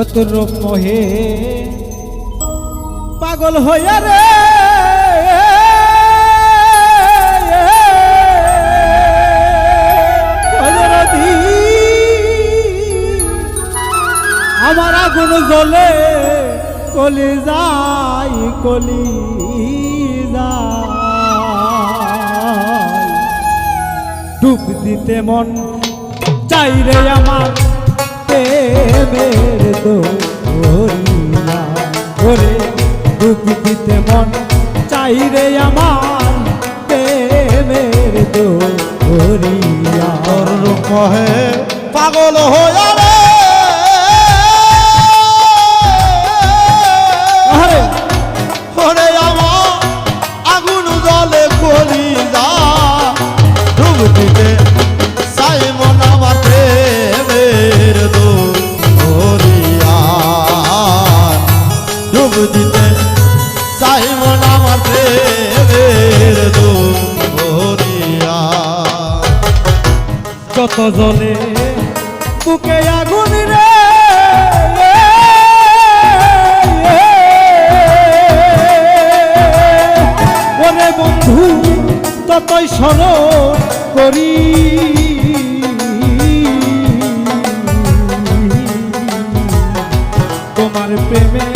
অতুর মোহে। পাগল হইয়া রে। আমার আগুন জ্বলে, কলি যাই, কলি ডুব দিতে মন চাই রে আমার। প্রেমের দোরিয়া ওরে দুঃখ দিতে মন চাই রে আমার প্রেমের তোর রূপহে পাগল হইয়া জলে বুকে আগুন রে। ওরে বন্ধু, ততই স্মরণ করি। তোমার প্রেমে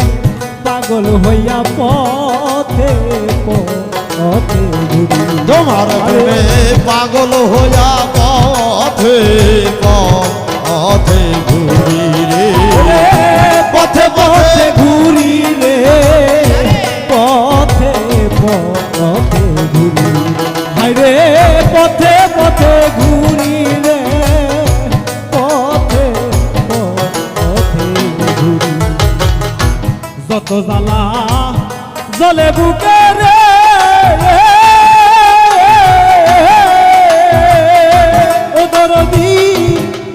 পাগল হইয়া পথে পথে ঘুরি তোমার প্রেমে পাগল হইয়া পথে পথে ঘুরি রে। পথে পথে ঘুরি রে। পথে পথে ঘুরি। হায় রে পথে পথে ঘুরি রে। পথে পথে ঘুরি। যত জ্বালা জলে বুকে রে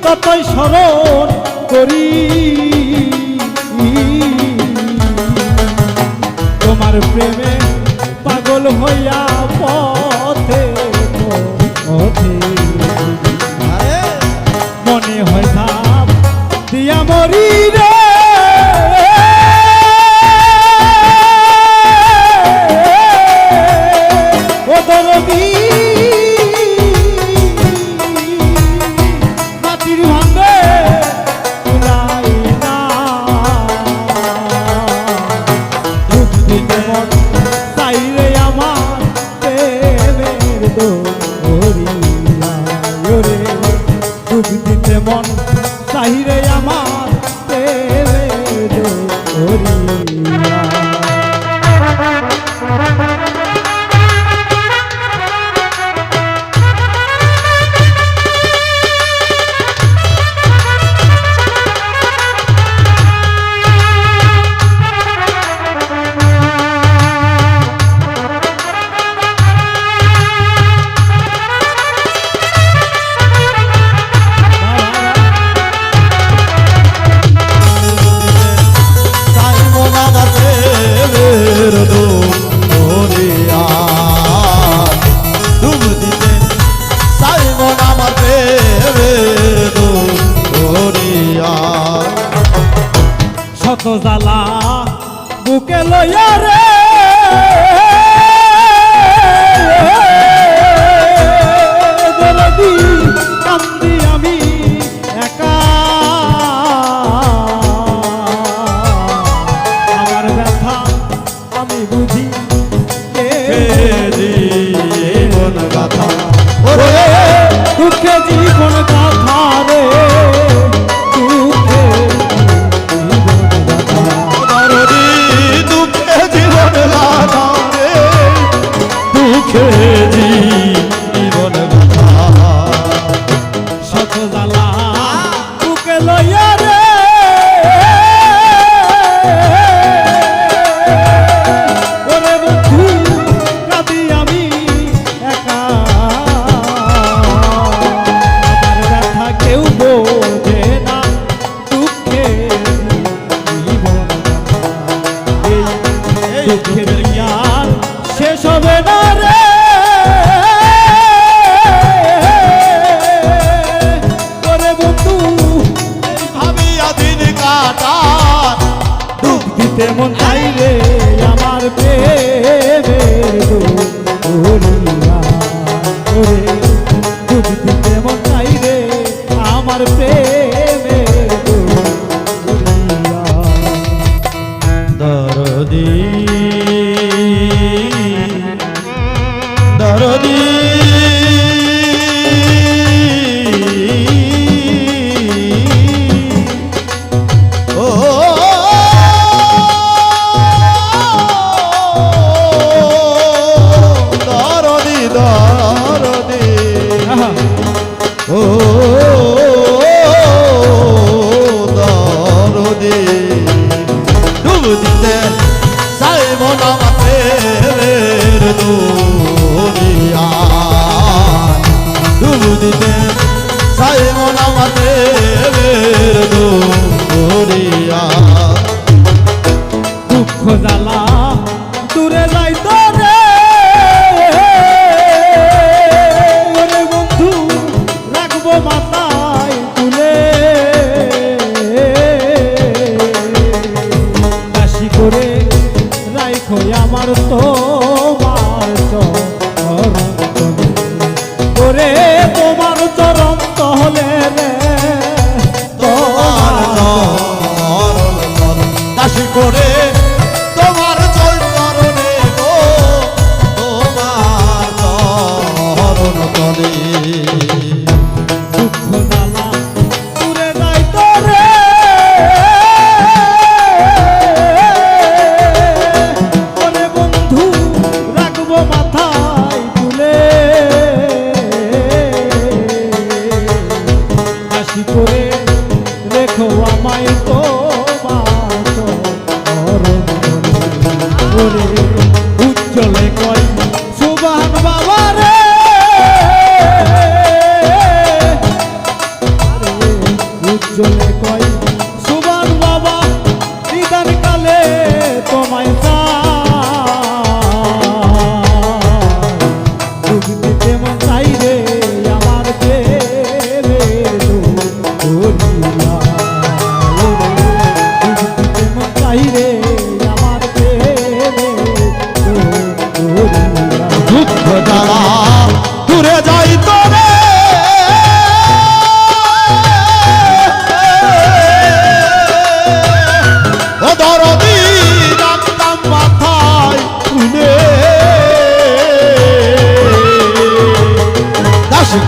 কতই স্মরণ করি। তোমার প্রেমে করি জীবন গাথা ওরে দুঃখে জীবন দুঃখে নাই রে আমার প্রেম yeah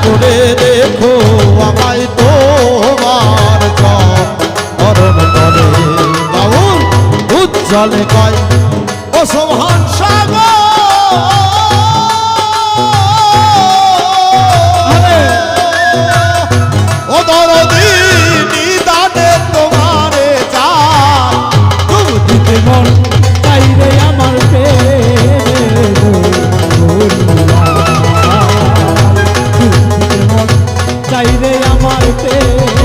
করে দেখো আমায় তোমার চরণ করে বাবুর উজ্জ্বলে কয় অসভা আমার